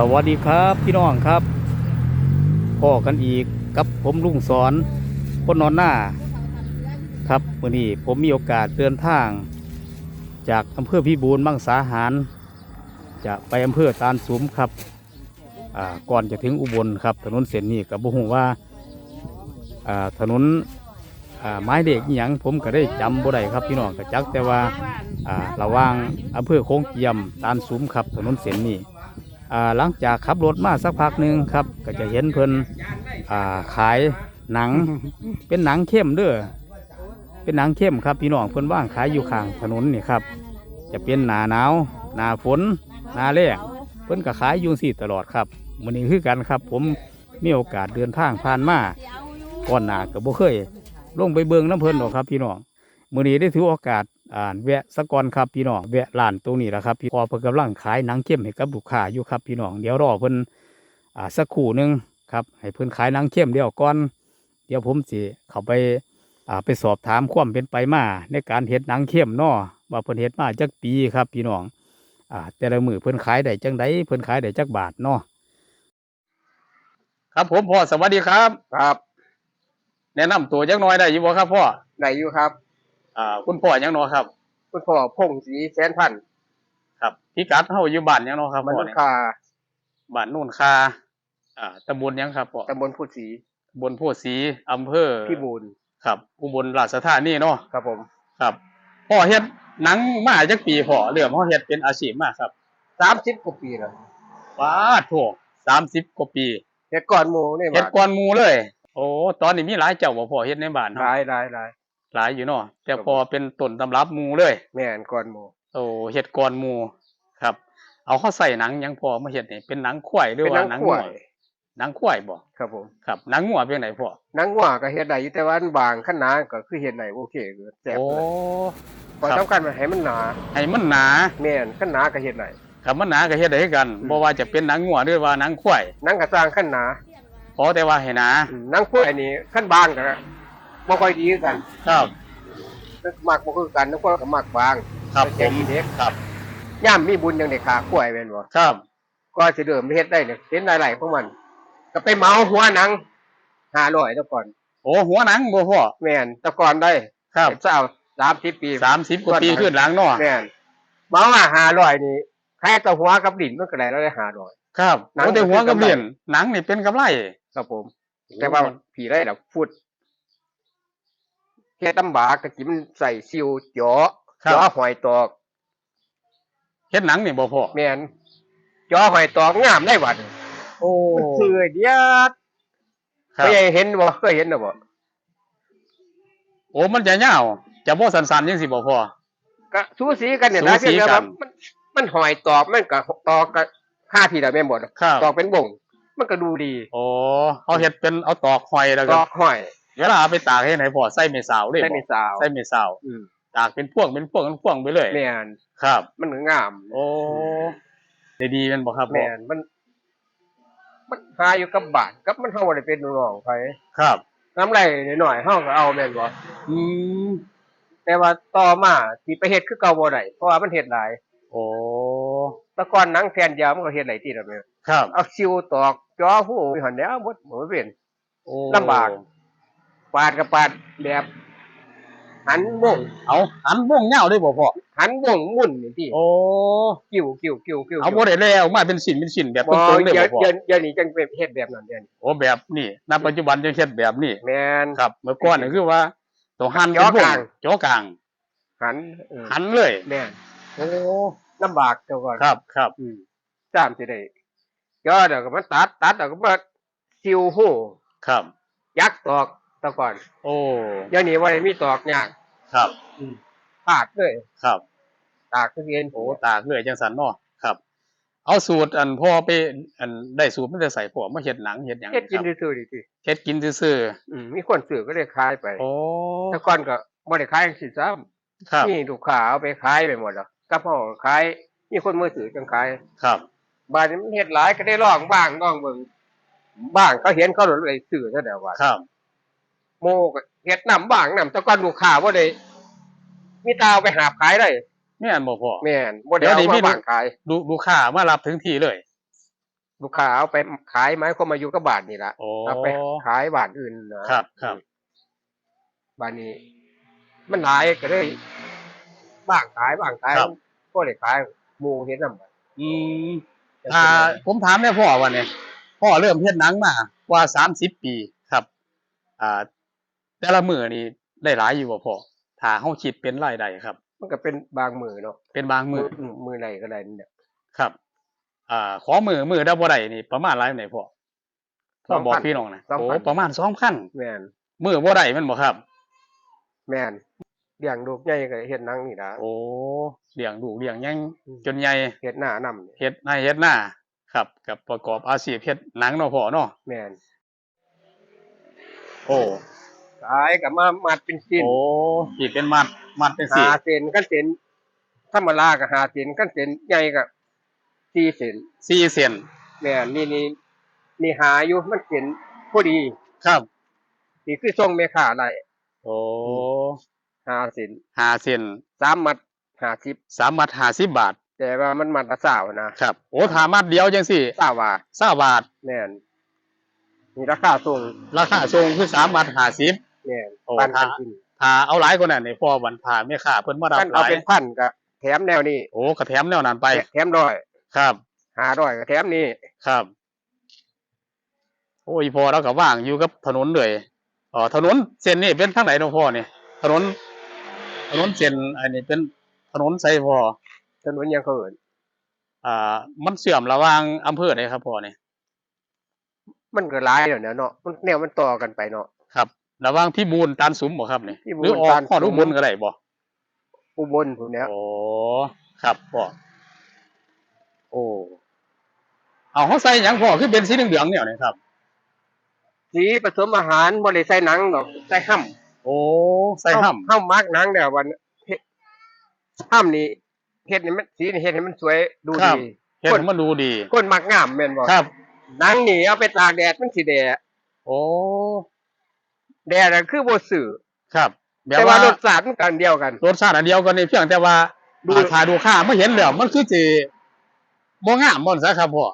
สวัสดีครับพี่น้องครับพ่อกันอีกกับผมลุงสอนคนนอนหน้า ครับวันนี้ผมมีโอกาสเดินทาง จากอำเภอพิบูลมังสาหาร จะไปอำเภอตาลสุมครับก่อนจะถึงอุบลครับ ถนนเส้นนี้กับบุหงว่าอ่าถนนไม้เด็กอหย่างผมก็ได้จำบ่ได้ครับพี่น้องก็จักแต่ว่าอ่าระว่างอำเภอโค้งเจียมตาลสุมครับถนนเส้นนี้ หลังจากขับรถมาสักพักหนึ่งครับ ก็จะเห็นเพิ่นอ่าขายหนัง เป็นหนังเข้มเด้อเป็นหนังเข้มครับพี่น้องเพิ่นว่างขายอยู่ข้างถนนนี่ครับ จะเป็นหนาหนาวหนาฝนหนาแล้งเพิ่นก็ขายอยู่สี่ตลอดครับมื้อนี้คือกันครับ ผมมีโอกาสเดินทางผ่านมาก่อนหน้าก็บ่เคยลงไปเบิ่งน้ำเพิ่นหรอกครับ พี่น้องมื้อนี้ได้ถือโอกาส อ่านแวะสะก่อนครับพี่น้องแวะร้านตรงนี้แหละครับพี่พอเพิ่นกำลังขายหนังเข้มให้กับลูกค้าอยู่ครับพี่น้องเดี๋ยวรอเพิ่นอ่าสักครู่หนึงครับให้เพิ่นขายหนังเข้มเดี๋ยวก่อน เดี๋ยวผมสิเข้าไปอ่าไปสอบถามความเป็นไปมาในการเฮ็ดหนังเข้มเนาะว่าเพิ่นเฮ็ดมาจักปีครับพี่น้องอ่าแต่ละมือเพิ่นขายได้จังไดเพิ่นขายได้จักบาทเนาะครับผมพ่อสวัสดีครับ ครับ แนะนำตัวจักหน่อยได้อยู่บ่ครับพ่อได้อยู่ครับ อ่าคุณพ่อยังเนาะครับ คุณพ่อพงศรีแสนพันธุ์ครับพิกัดเฮาอยู่บ้านยังเนาะครับมพ่อนุษเนี่ยย์คาบ้านโน่นคาอ่าตำบลยังครับพ่อตำบลพุทธศรีตำบลโพธิ์ศรีอำเภอพี่บูลครับอุบลราชธานีเนาะครับผมครับพ่อเฮ็ดหนังมาจักปีพ่อเริ่มเฮาเฮ็ดเป็นอาชีพมาครับสามสิบกว่าปีแล้วว้าโถ30กว่าปีเฮ็ดก่อนหมูนี่เฮ็ดมาก่อนหมู่เลย โอ้ตอนนี้มีหลายเจ้าบ่พ่อเฮ็ดในบ้านหเฮาลายหลายหลาย หลายอยู่เนาะแต่ครับพอเป็นต้นตำรับหมู่เลย แม่นก่อนหมูโอ้เฮ็ดก่อนหมู่ครับ เอาเข้าใส่หนังหยังพอมาเฮ็ดนี่เป็นหนังควายหรือเป็นว่านังหนังขงัววยหนังควายบ่ครับผมครับหนังงัวเป็นไหนพ่อนังงัวก็เฮ็ดได้อยู่แต่ว่าอันบางขั้นหนาก็คือเฮ็ดได้โอเคคือแซ่บโอ้พอครับสำคัญมันให้มันหนาให้มันหนาแม่นขั้นหนาก็เฮ็ดได้ครับมันหนาก็เฮ็ดได้คือกันอืมบ่ว่าจะเป็นหนังงัวหรือว่าหนังควายหนังก็สร้างขั้นหนาขอแต่ว่าให้หนาอืมหนังควายนี่ขั้นบางก็ บ่ค่อยดีคือกันครับ มักบ่คือกันนังควายก็มักบางครับผแต่มอีเด็กครับ ย่ามมีบุญจังได้ขาควายแม่นบ่ครับ ก็สิเริ่มเฮ็ดได้เนี่ยเห็นหลายๆของมัน ก็ไปเหมาหัวหนังห้าร้อยแต่ก่อน โอ้หัวหนังบ่พ่อแม่นแต่ก่อนได้ครับเจ้าสามสิบปี30กว่าปีขึ้นหลังเนาะแม่นเหมาว่าห้าร้อยนี่แค่ตัวหัวกับดินมันก็ได้แล้วได้ห้าร้อยครับหนัง โอ้แต่หัวกับเป็นกำไรเหรียญหนังนี่เป็นกำไรครับผม แต่ว่าผีได้แล้วพูด เฮ็ดลำบากก็กินมันใส่ซิวเจาะครับ เจาะหอยตอกเฮ็ดหนังนี่บ่พ่อแม่นเจาะหอยตอกงามได้หวัดโอ้มันเสื่อยเดียดครับเคยเห็นบ่เคยเห็นน่ะบ่โอ้มันจะยาวจะบ่สั้นๆจังซี่บ่พ่อ ก็สูสีกันเนี่ยนะสูสีเพียงแต่กัว่านมันมันหอยตอกมันก็ตอกก็ค่าทีละแม่นบ่ครับตอกเป็นบ่ง มันก็ดูดีโอ้เอาเฮ็ดเป็นเอาตอกหอยแล้วตก็อกหอย เวลาเอาไปตากเฮ็ดให้พ่อใส่เมสาวเลยได้บ่ไม่สาวใส่เมสาวอืมตากเป็นพวงเป็นพวงเป็นพวงไปเลย แม่นครับ มันก็งาม โอ้ได้ดีแม่นบ่ครับพ่อแม่นมัน มันหาอยู่กับบ้านกับมันเฮาบ่ได้เป็นน้องๆไผครับ น้ำไรหน่อยๆเฮาก็เอาแม่นบ่อืมแต่ว่าต่อมาสิไปเฮ็ดคือเก่าบ่ได้เพราะว่ามันเฮ็ดหลายโอ้แต่ก่อนหนังแผ่นยาวมันก็เฮ็ดหลายทีแล้วแม่นครับ เอาซิวตอกจ่อหูอยู่หั่นแหล้วหมดบ่เป็น โอ้ลำบาก ปาดก็ปาดแบบหันวงเอาหันวงยาวได้บ่พ่อหันวงหมุนนี่ที่โอ้กิ้วกิ้วกิ้วกิ้วเอาบ่ได้แล้วมาเป็นชิ้นเป็นชิ้นแบบตบ่รงๆได้เดี๋ยวบ่พ่อเดี๋ยวเดี๋ยวนี้จังเป็นเฮ็ดแบบนั้นเดี๋ยวนี้โอ้แบบนี้ณปัจจุบันจังเฮ็ดแบบนี้แม่นครับ เมื่อก่อนนี่คือว่าต้องหั่นจ่อกลางเป็นพวจ่อกลางหันเออหันเลยแม่นโอ้ลำบากเจ้าก่อนครับครับอืมตามสิได้จ่อเดี๋ยวก็มันตัดตัดแล้วก็มาซิวหูครับยักตอกแตะก่อนโอ้เดี๋ยวนี้บ่ได้มีตอกยากครับปาดเลยครับ ตากทุเรียนโหโอ้ตากเลยจังสันเนาะครับ เอาสูตรอันพ่อไป อันได้สูตรมันจะใส่พวกมาเฮ็ดหนังเฮ็ดหยังเฮ็ดกินครับซื่อๆดิติเฮ็ดกินซื่ออืมมีคนซื้อก็เลยขายไปๆโอ้แต่ก่อนก็บ่ได้ขายจังซี่ซ้ำครับมีลูกค้าเอาไปขายไปหมดแล้วกับพ่อขายมีคนมือถือจังขายครับบ้านนี้มันเฮ็ดหลายก็ได้ลองบ้างลองเบิ่งบ้างเขาเห็นเขาเลยซื้อซะแล้วว่าครับ โมก็เฮ็ดนำบ้างนำแต่ก่อนลูกค้าบ่ได้มีตาเอาไปหาบขายได้แม่นบ่พ่อ แม่นบ่ได้เดี๋ยวเอานี้มี มาบ้างขาย ดูดูค้ามารับถึงที่เลย ลูกค้าเอาไปขายไม้ก็มาอยู่กับบาทนี่ละโอ้ เอาไปขายบาทอื่นนะครับครับบาทนี้ มันหลายก็เลยบ้างขายบ้างขายครับ ก็เลยขายหมูเฮ็ดนำอืมอ่าผมถามแม่พ่อวันนี้พ่อเริ่มเฮ็ดหนังมา กว่าสามสิบปีครับ อ่า แต่ละมือนี่ได้หลายอยู่บ่พ่อถ้าเฮาคิดเป็นรายได้ครับ มันก็เป็นบางมือเนาะเป็นบางมือมมือไหนก็ได้เนี่ยครับ อ่า ขอมือมือได้บ่ได้นี่ประมาณหลายไหนพ่อพ่อบอก2,000พี่น้องนะ2,000โอ้ประมาณสองพันแม่นมือบ่ได้แมันบ่ครับ แม่นเลี้ยงลูกใหญ่ก็เฮ็ดหนังนี่นะโอ้เลี้ยงลูกเลี้ยงยังอืมจนใหญ่เฮ็ดหน้านำเนี่ยเฮ็ดให้เฮ็ดหน้าครับ กับประกอบอาชีพเฮ็ดหนังเนาะพ่อเนาะแม่นโอ้ ขายก็มามัดเป็นชิ้นโอ้ขีดเป็นมัด มัดเป็นสีหาเซนกันเซนธรรมดาก็หาเซนกันเซนใหญ่ก็สี่เซนสี่เซนแม่นนี่นี่นี่หาอยู่มันเซนพอดีครับนี่คือทรงแม่ค้าได้โอ้หาเซนห้าเซนสามมัดหาสิบสามมัดห้าสิบบาท แต่ว่ามันมัดละสาวนะครับโอ้ถ้ามัดเดียวจังสี่สาวว่าเศร้าบาทแม่นนี่ราคาส่ง ราคาส่งคือสามมัดห้าสิบ แม่นโอ้ปันกันถ้ากินถ้าเอาหลายกว่านั้นนี่พ่อวันผ่าแม่ค้าเพิ่นมารับกันหเอาลายเป็นพันก็แถมแนวนี้โอ้กระแถมแนวนั้นไป แถมร้อยครับ หาร้อยก็แถมนี่ครับ โอ้ยพอแล้วก็ว่างอยู่กับถนนเลยอ๋อถนนเส้นนี้เป็นทางไหนเนาะพ่อนี่ถนน ถนนเส้นอันนี้เป็นถนนไสพ่อถนนยังเขาเอิ้นอ่า มันเสื่อมระหว่างอำเภอใดครับพ่อนี่มันก็หลายแล้วเนี่ยเนาะมันแนวมันต่อกันไปเนาะครับ ระหว่างพี่บูนตานสุมบ่ครับนี่พี่บูหลรือออกตาลข้อดสุอุมบลก็ได้บ่อุบลพวกเนี้ยโอ้ครับพ่อโอ้เอาเขาใส่หยังพ่อคือเป็นสีเหลืองๆเนี่ยนี่ครับ สีผสมอาหารบ่ได้ใส่หนังดอกใส่ห้ำโอ้ใส่ห่ำห้ำมักหนังเดี๋ยววันเฮ็ดห้ำนี่เฮ็ดนี่มันสีนี่เฮ็ดให้มันสวยดูครับดีเห็นมันดูดีคนมักงามแม่นบ่ครับ หนังนี่เอาไปตากแดดมันสิแดดโอ้ แดดน่ะคือบ่สื่อครับแบบแต่ว่าว่ารสชาติมันกันเดียวกัน รสชาติอันเดียวกันนี่เพียงแต่ว่าดูดูทาดูค่าไม่เห็นแล้วมันคือสิบ่งามบ่นซะครับพ่อ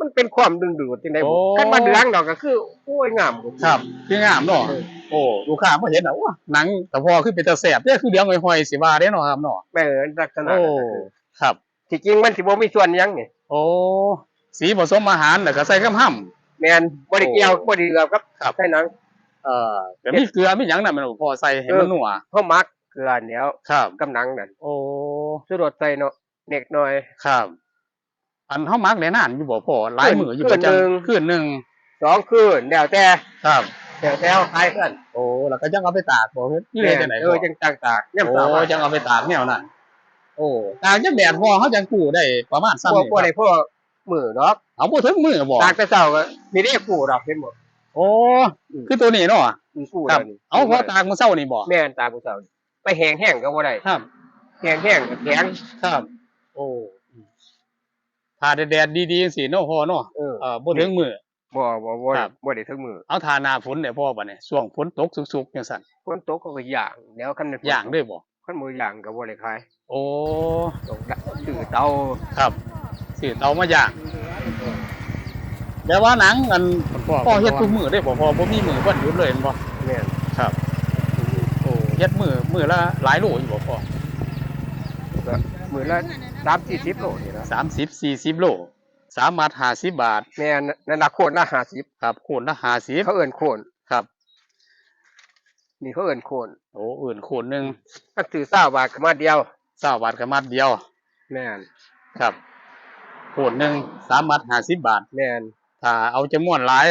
มันเป็นความดึงดูดจังได๋โอ้คันมาเหลืองดอกก็คือโอ้ยงามกว่าครับคืองามเนาะเออโอ้ดูค่าไม่เห็นอะว้าหนังแต่พอคือเป็นตาแสบเนี่ยคือเหลืองห่อยๆสิว่าเด้เนาะครับเนาะแม่นลักษณะโอ้ครับที่จริงมันสิบ่มีส่วนหยังนี่โอ้สีผสมอาหารแล้วก็ใส่กำห้ำแม่นบ่ได้เกี่ยวบ่ได้เกี่ยวกับครับใส่หนัง เอ่อแต่มีเกลือมีหยังน่ะมันพอใส่ให้มันนัวเฮามักเกลือเหนียวครับกับหนังนั่นโอ้สุรสใส่เนาะเน็กหน่อย ครับ อันเฮามักได้นานอยู่บ่พอหลายมื้ออยู่บ่จังคืนหนึ่ง คืนหนึงสองคืนแล้วแต่ครับ แล้วแต่เอาขายเพื่อนโอ้แล้วก็จังเอาไปตากบ่เฮ็ดนี่ได้จังได๋เออจังต่างตากๆเนี่ยโอ้สาวว่าจังเอาไปตากแนวนั้นโอ้ตากจังแดดพอเขาจังกู้ได้ประมาณพซ้ำวกนี่พวกไหนครับพวกมือดอกเอาบ่ถึงมือบ่ตากแต่เช้าก็มีได้กู้ดอกเห็นบ่ โอ้คือตัวนี้เนาะอืมกู้ครับแล้วนี่เอาพอตากมื้อเช้านี่บ่แม่นตากผู้เช้าไปแห้งแห้งก็บ่ได้ครับ แห้งแห้งก็แข็งครับ โอ้ถ้าแดดๆดีๆจังซี่เนาะพอเนาะเออเอ่อบ่ถึงมือบ่บ่บ่ครับ บ่ได้ถึงมือเอาทาหน้าฝนเนี่ยพ่อบัดนี้ช่วงฝนตกสุกๆจังซั่นฝนตกเขาก็ย่างแล้วคันมันฝนย่างด้วยบ่คันมือย่างก็บ่ได้ขายโอ้ตกดซื้อเตาครับสิเตามาย่าง แต่ว่าหนังอันพ่อเฮ็ดทุกมื้อได้บ่พ่อบ่มีมื้อวันหยุดเลยแม่นบ่แม่นครับโอ้เฮ็ดมือมือละหลายโลอยู่บ่พ่อก็มื้อละ3 40โลนี่ล่ะสามสิบสี่สิบโลสามมัดห้าสิบบาทแม่นนั่นน่ะโคนละ50ครับโคนละห้าสิบเขาเอิ้นโคนครับนี่เขาเอิ้นโคนโอ้อื่นโคนหนึ่งก็ซื้อ20บาทก็มาเดียวเศร้าบาทกับมัดเดียวแม่นครับโคนหนึ่งสามมัดห้าสิบบาทแม่น ถ้าเอาจำนวนหลาย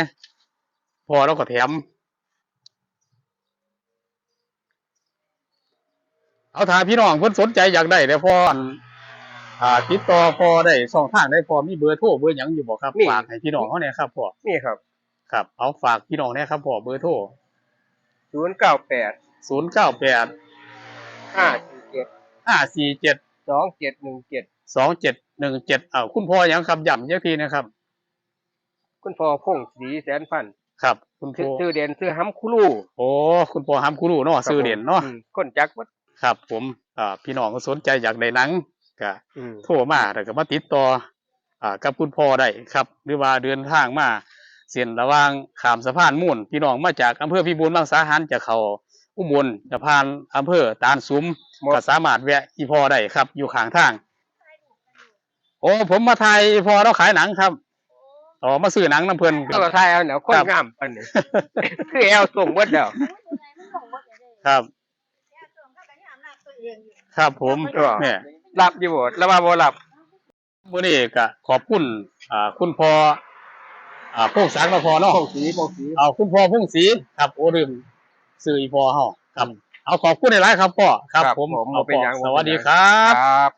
พอเราก็แถม เอาถ้าพี่น้องเพิ่นสนใจอยากได้เดี๋ยวพออันอ่าติดต่อพอได้ช่องทางได้พอมีเบอร์โทรเบอร์หยังอยู่บ่ครับฝากให้พี่น้องเขาเนี่ยครับพอนี่ครับครับเอาฝากพี่น้องเนี่ยครับพอเบอร์โทร098ศูนย์เก้าแปด547ห้าสี่เจ็ด2717สองเจ็ดหนึ่งเจ็ดอ้าวคุณพ่อยังคำย่ำเยอะทีนะครับ คุณพ่อพงศรีแสนพันธุ์ครับ คุณชื่อพ่อชื่อเด่นชื่อหำคุลูโอ้คุณพ่อฮัมคุรูเนาะซื้อเด่นเนาะอืมคนจักวัดครับ ผมอ่าพี่น้องก็สนใจอยากได้หนังก็อืมโทรมาแล้วก็มาติดต่ออ่ากับคุณพ่อได้ครับ หรือว่าเดินทางมาเส้นระหว่างขามสะพานมุ่นพี่น้องมาจากอำเภอพิบูลบางสาหารจะเข้าอุบลจะผ่านอำเภอตาลซุ้มหมดก็สามารถแวะอีพอได้ครับ อยู่ข้างทาง โอ้ผมมาถ่ายอีพอเราขายหนังครับ อ๋อมาซื้อหนังน้ำเพลินก็ทายเอาเนาะคนครับงามปันนี้คือแอลส่งเบิดแล้วครับ ครับผมเออเนี่ยรับอยู่บ่แล้วว่าบ่รับวันนี้ก็ขอบคุณอ่าคุณพ่ออ่าพงศารมาพอเนาะพงสีพงสีเอาคุณพ่อพงศรีครับโอ้ลืมซื้ออีพอเฮาครับ เอาขอบคุณหลายๆครับพ่อครับ ผมผมเอาเป็นพ่อหยังสวัสดีครับครับ